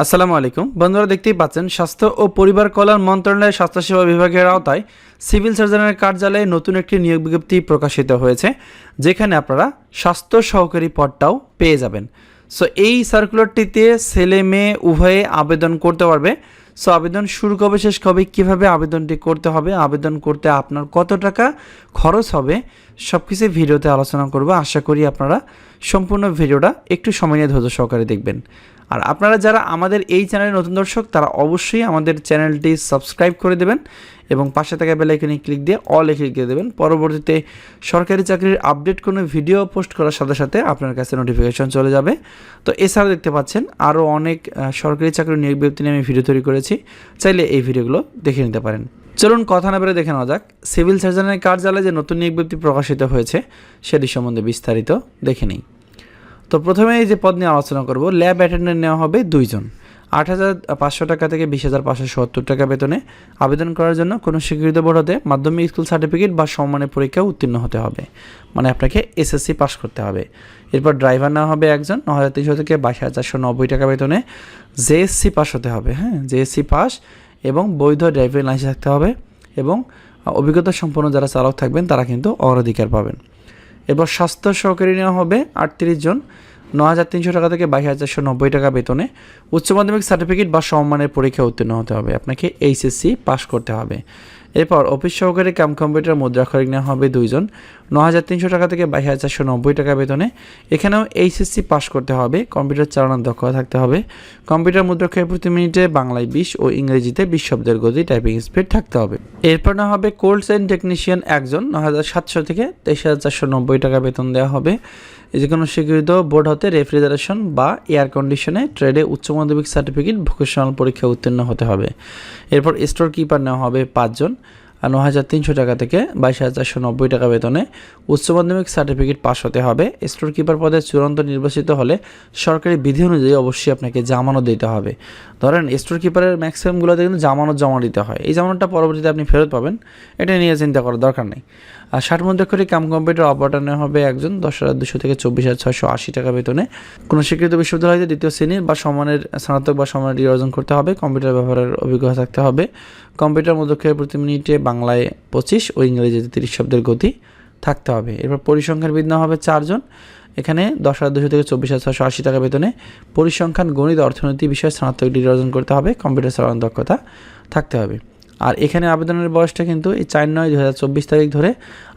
আসসালামু আলাইকুম। বন্ধুরা দেখতেই পাচ্ছেন, স্বাস্থ্য ও পরিবার কল্যাণ মন্ত্রণালয়ের স্বাস্থ্যসেবা বিভাগের আওতায় সিভিল সার্জনের কার্যালয়ে নতুন একটি নিয়োগ বিজ্ঞপ্তি প্রকাশিত হয়েছে, যেখানে আপনারা স্বাস্থ্য সহকারী পদটাও পেয়ে যাবেন। সো এই সার্কুলারটিতে ছেলে মেয়ে উভয়ে আবেদন করতে পারবে। সো আবেদন শুরু কবে, শেষ কবে, কীভাবে আবেদনটি করতে হবে, আবেদন করতে আপনার কত টাকা খরচ হবে সব কিছু ভিডিওতে আলোচনা করব। আশা করি আপনারা সম্পূর্ণ ভিডিওটা একটু সময় নিয়ে ধৈর্য সহকারে দেখবেন। আর আপনারা যারা আমাদের এই চ্যানেলে নতুন দর্শক, তারা অবশ্যই আমাদের চ্যানেলটি সাবস্ক্রাইব করে দেবেন এবং পাশে থাকা বেলাইকনে ক্লিক দিয়ে অল ক্লিক দিয়ে দেবেন। পরবর্তীতে সরকারি চাকরির আপডেট কোনো ভিডিও পোস্ট করার সাথে সাথে আপনার কাছে নোটিফিকেশন চলে যাবে। তো এছাড়াও দেখতে পাচ্ছেন, আরও অনেক সরকারি চাকরির নিয়োগ বিজ্ঞপ্তি নিয়ে আমি ভিডিও তৈরি করেছি। চাইলে এই ভিডিওগুলো দেখে নিতে পারেন। চলুন কথা না বেড়ে দেখে নেওয়া যাক। সিভিল সার্জনের কার্যালয়ে যে নতুন নিয়োগ বিজ্ঞপ্তি প্রকাশিত হয়েছে, সেটি সম্বন্ধে বিস্তারিত দেখে নিই। তো প্রথমে এই যে পদ নিয়ে আলোচনা করব, ল্যাব অ্যাটেন্ডেন্ট নেওয়া হবে দুইজন। আট হাজার পাঁচশো টাকা থেকে বিশ হাজার পাঁচশো সত্তর টাকা বেতনে আবেদন করার জন্য কোনো স্বীকৃত বোর্ড হতে মাধ্যমিক স্কুল সার্টিফিকেট বা সম্মানের পরীক্ষা উত্তীর্ণ হতে হবে। মানে আপনাকে এসএসসি পাস করতে হবে। এরপর ড্রাইভার নেওয়া হবে একজন, ন হাজার তিনশো থেকে বাইশ হাজার চারশো নব্বই টাকা বেতনে জেএসসি পাস হতে হবে হ্যাঁ? জেএসসি পাস এবং বৈধ ড্রাইভিং লাইসেন্স থাকতে হবে এবং অভিজ্ঞতা সম্পন্ন যারা চালক থাকবেন তারা কিন্তু অগ্রাধিকার পাবেন। এরপর স্বাস্থ্য সহকারী নেওয়া হবে আটত্রিশ জন ন হাজার তিনশো টাকা থেকে বাইশ হাজারশো নব্বই টাকা বেতনে উচ্চ মাধ্যমিক সার্টিফিকেট বা সম্মানের পরীক্ষা উত্তীর্ণ হতে হবে। আপনাকে এইচএসসি পাস করতে হবে। এরপর অফিস সহকারী কাম কম্পিউটার মুদ্রাক্ষরিক নেওয়া হবে দুইজন। ন হাজার তিনশো টাকা থেকে বাইশ হাজার চারশো নব্বই টাকা বেতনে এখানেও এইচএসসি পাস করতে হবে। কম্পিউটার চালানোর দক্ষতা থাকতে হবে। কম্পিউটার মুদ্রাক্ষর প্রতি মিনিটে বাংলায় বিশ ও ইংরেজিতে বিশ শব্দের গতি টাইপিং স্পিড থাকতে হবে। এরপর না হবে কোল্ড চেইন টেকনিশিয়ান একজন। ন হাজার সাতশো থেকে তেইশ হাজার চারশো নব্বই টাকা বেতন দেওয়া হবে। যে কোনো স্বীকৃত বোর্ড হতে রেফ্রিজারেশন বা এয়ার কন্ডিশনে ট্রেডে উচ্চ মাধ্যমিক সার্টিফিকেট ভোকেশনাল পরীক্ষা উত্তীর্ণ হতে হবে। এরপর স্টোর কিপার নেওয়া হবে পাঁচজন ন হাজার তিনশো টাকা থেকে বাইশ হাজার চারশো নব্বই টাকা বেতনে উচ্চ মাধ্যমিক সার্টিফিকেট পাস হতে হবে। স্টোর কিপার পদে চূড়ান্ত নির্বাচিত হলে সরকারি বিধি অনুযায়ী অবশ্যই আপনাকে জামানত দিতে হবে। ধরেন স্টোর কিপারের ম্যাক্সিমামগুলোতে কিন্তু জামানত জমা দিতে হয়। এই জামানতটা পরবর্তীতে আপনি ফেরত পাবেন। এটা নিয়ে চিন্তা করার দরকার নেই। আর ষাট মধ্যক্ষরী কাম কম্পিউটার অপারেটর নেওয়া হবে একজন? দশ হাজার দুশো থেকে চব্বিশ হাজার ছয়শো আশি টাকা বেতনে। কোনো স্বীকৃত বিশ্ববিদ্যালয়তে দ্বিতীয় শ্রেণির বা সমানের স্নাতক বা সমানের ডিগ্রি অর্জন করতে হবে। কম্পিউটার ব্যবহারের অভিজ্ঞতা থাকতে হবে। কম্পিউটার মধ্যক্ষরে প্রতি মিনিটে বাংলায় পঁচিশ ও ইংরেজিতে তিরিশ শব্দের গতি থাকতে হবে। এরপর পরিসংখ্যান বিদ নেওয়া হবে চারজন। এখানে দশ হাজার দুশো থেকে চব্বিশ হাজার ছশো আশি টাকা বেতনে পরিসংখ্যান, গণিত, অর্থনীতি বিষয়ে স্নাতক ডিগ্রি অর্জন করতে হবে। কম্পিউটার চালানোর দক্ষতা থাকতে হবে। আর এখানে আবেদনের বয়সটা কিন্তু এই চার নয় দু তারিখ ধরে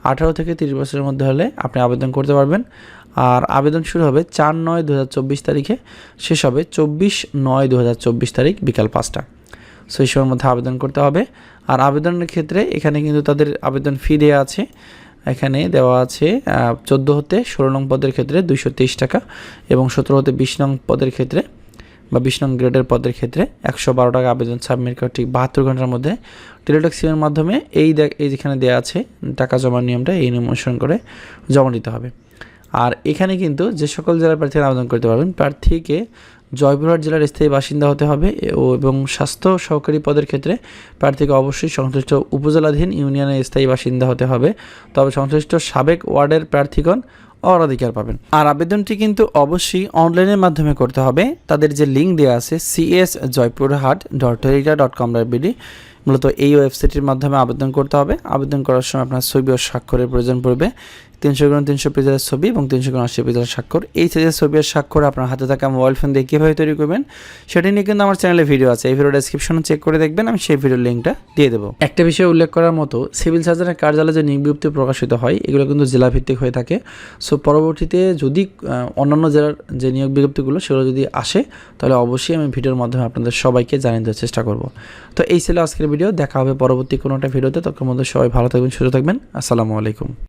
আঠারো থেকে তিরিশ বছরের মধ্যে হলে আপনি আবেদন করতে পারবেন। আর আবেদন শুরু হবে চার নয় দু তারিখে, শেষ হবে চব্বিশ নয় দু তারিখ বিকাল পাঁচটা। সো এই সময়ের মধ্যে আবেদন করতে হবে। আর আবেদনের ক্ষেত্রে এখানে কিন্তু তাদের আবেদন ফি দেওয়া আছে। এখানে দেওয়া আছে চোদ্দ হতে ষোলো নং পদের ক্ষেত্রে দুইশো তেইশ টাকা এবং সতেরো হতে বিশ নং পদের ক্ষেত্রে বা বিশ নং গ্রেডের পদের ক্ষেত্রে একশো বারো টাকা আবেদন সাবমিট করা, ঠিক বাহাত্তর ঘণ্টার মধ্যে টেলিটক্সিমের মাধ্যমে এই এই যেখানে দেওয়া আছে, টাকা জমার নিয়মটা এই নিয়ম অনুসরণ করে জমা দিতে হবে। আর এখানে কিন্তু যে সকল জেলার প্রার্থীরা আবেদন করতে পারবেন, প্রার্থীকে জয়পুরহাট জেলার স্থায়ী বাসিন্দা হতে হবে ও, এবং স্বাস্থ্য সহকারী পদের ক্ষেত্রে প্রার্থীকে অবশ্যই সংশ্লিষ্ট উপজেলাধীন ইউনিয়নের স্থায়ী বাসিন্দা হতে হবে। তবে সংশ্লিষ্ট সাবেক ওয়ার্ডের প্রার্থীগণ অগ্রাধিকার পাবেন। আর আবেদনটি কিন্তু অবশ্যই অনলাইনের মাধ্যমে করতে হবে। তাদের যে লিঙ্ক দেওয়া আছে C S Joypurhat dot dot com BD মূলত এই ওয়েবসাইটের মাধ্যমে আবেদন করতে হবে। আবেদন করার সময় আপনার ছবি ও স্বাক্ষরের প্রয়োজন পড়বে। তিনশো গ্রাম তিনশো পেজের ছবি এবং তিনশো গ্রাম আশি পেজের স্বাক্ষর। এই সাইজের ছবি আর স্বাক্ষর আপনার হাতে থাকা মোবাইল ফোন দিয়ে কীভাবে তৈরি করবেন, সেটি নিয়ে কিন্তু আমার চ্যানেলে ভিডিও আছে। এই ভিডিও ডেসক্রিপশনে চেক করে দেখবেন, আমি সেই ভিডিওর লিঙ্কটা দিয়ে দেবো। একটা বিষয় উল্লেখ করার মতো সিভিল সার্জনের কার্যালয়ে যে বিজ্ঞপ্তি প্রকাশিত হয়, এগুলো কিন্তু জেলাভিত্তিক হয়ে থাকে। সো পরবর্তীতে যদি অন্যান্য জেলার যে নিয়োগ বিজ্ঞপ্তিগুলো, সেগুলো যদি আসে, তাহলে অবশ্যই আমি ভিডিওর মাধ্যমে আপনাদের সবাইকে জানিয়ে দেওয়ার চেষ্টা করব। তো এই ছিল আজকের ভিডিও দেখা হবে পরবর্তী কোনো একটা ভিডিওতে তখন মধ্যে সবাই ভালো থাকবেন, সুস্থ থাকবেন। আসসালামু আলাইকুম।